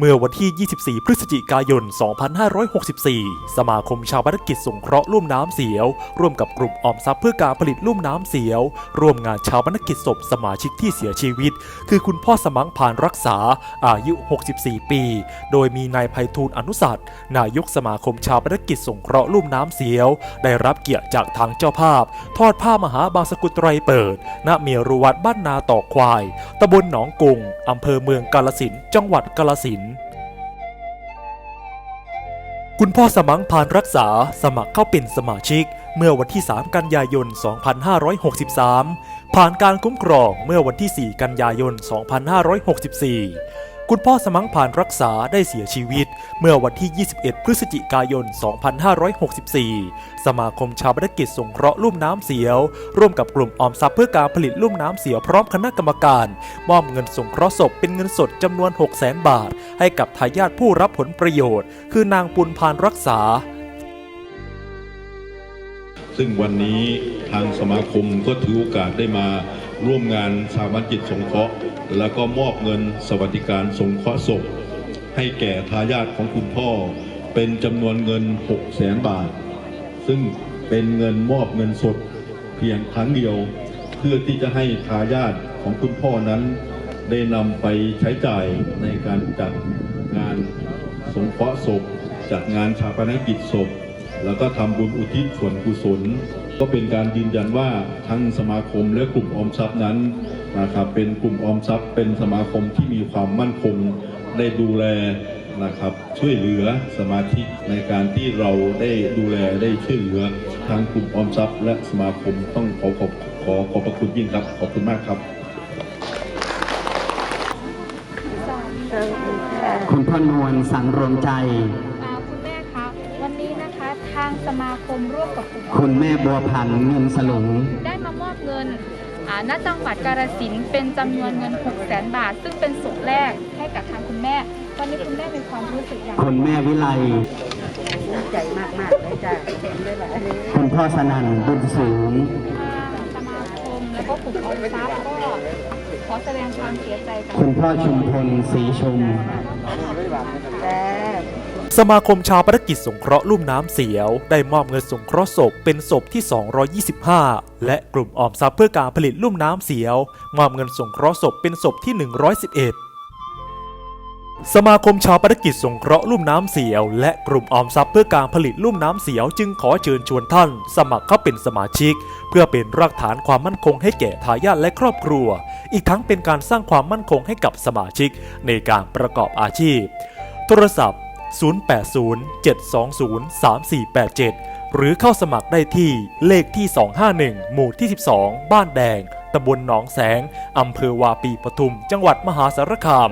เมื่อวันที่ 24 พฤศจิกายน 2564 สมาคมชาวบ้านกิจสงเคราะห์ลุ่มน้ำเสียว ร่วมกับกลุ่มออมทรัพย์เพื่อการผลิตลุ่มน้ำเสียว ร่วมงานชาวบ้านกิจศพสมาชิกที่เสียชีวิต คือคุณพ่อสมังผ่านรักษา อายุ 64 ปี โดยมีนายไพฑูรย์อนุสัตย์นายกสมาคมชาวบ้านกิจสงเคราะห์ลุ่มน้ำเสียว ได้รับเกียรติจากทางเจ้าภาพ ทอดผ้ามหาบางสกุลไตรเปิด ณ เมียรุวัดบ้านนาต่อควาย ตำบลหนองกุงอำเภอเมืองกาลสิน จังหวัดกาลสิน คุณพ่อสมังพานรักษาสมัครเข้าเป็นสมาชิก เมื่อวันที่ 3 กันยายน 2563 ผ่านการคุ้มครองเมื่อวันที่ 4 กันยายน 2564 คุณพ่อสมังผ่านรักษาได้เสียชีวิต เมื่อวันที่ 21 พฤศจิกายน 2564 สมาคมชาวบ้านกิจสงเคราะห์ลุ่มน้ำเสียว ร่วมกับกลุ่มออมทรัพย์เพื่อการผลิตลุ่มน้ำเสียวพร้อมคณะกรรมการ มอบเงินสงเคราะห์ศพเป็นเงินสดจำนวน 600,000 บาท ให้กับทายาทผู้รับผลประโยชน์ คือนางปุณพานรักษา ซึ่งวันนี้ทางสมาคมก็ถือโอกาสได้มา ร่วมงานสามัญจิตสงเคราะห์ แล้วก็มอบเงินสวัสดิการสงเคราะห์ศพ ให้แก่ทายาทของคุณพ่อ เป็นจำนวนเงิน 6 0แสนบาท ซึ่งเป็นเงินมอบเงินสดเพียงครั้งเดียว เพื่อที่จะให้ทายาทของคุณพ่อนั้น ได้นำไปใช้จ่ายในการจัดงานสงเคราะห์ศพ จัดงานชาปนกิจศพ แล้วก็ทำบุญอุทิศส่วนกุศล ก็เป็นการยืนยันว่าทั้งสมาคมและกลุ่มออมทรัพย์นั้นนะครับเป็นกลุ่มออมทรัพย์ เป็นสมาคมที่มีความมั่นคงได้ดูแลนะครับช่วยเหลือสมาชิกในการที่เราได้ดูแลได้ช่วยเหลือทางกลุ่มออมทรัพย์ และสมาคมต้องขอขอบขอขอบพระคุณยิ่งครับ ขอบคุณมากครับคุณพ่อนวลสังรวมใจ ทางสมาคมร่วมกับกลุ่มคุณแม่บัวพันธ์เงินสลุง ได้มามอบเงินอ่าณจังหวัดกาฬสินธุ์เป็นจำนวนเงิน6 0 0 0 0 0บาท ซึ่งเป็นสุดแรกให้กับทางคุณแม่ วันนี้คุณแม่มีความรู้สึกอย่างไรคุณแม่วิไลดีใจมากๆเลยจ้ะเห็นเลยว่าคุณพ่อสนั่นบุญสูง ทางสมาคมแล้วก็กลุ่มออมทรัพย์ก็ขอแสดงความเสียใจกับคุณพ่อชุมพลศรีชุม แต่ สมาคมชาวปนกิจสงเคราะห์ลุ่มน้ำเสียว ได้มอบเงินสงเคราะห์ศพเป็นศพที่ 225 และกลุ่มออมทรัพย์เพื่อการผลิตลุ่มน้ำเสียว มอบเงินสงเคราะห์ศพเป็นศพที่ 111 สมาคมชาวปนกิจสงเคราะห์ลุ่มน้ำเสียว และกลุ่มออมทรัพย์เพื่อการผลิตลุ่มน้ำเสียว จึงขอเชิญชวนท่าน สมัครเข้าเป็นสมาชิก เพื่อเป็นรากฐานความมั่นคงให้แก่ทายาทและครอบครัว อีกทั้งเป็นการสร้างความมั่นคงให้กับสมาชิก ในการประกอบอาชีพ โทรศัพท์ 080-720-3487 หรือเข้าสมัครได้ที่เลขที่ 251 หมู่ที่ 12 บ้านแดง ตำบลหนองแสง อำเภอวาปีปทุม จังหวัดมหาสารคาม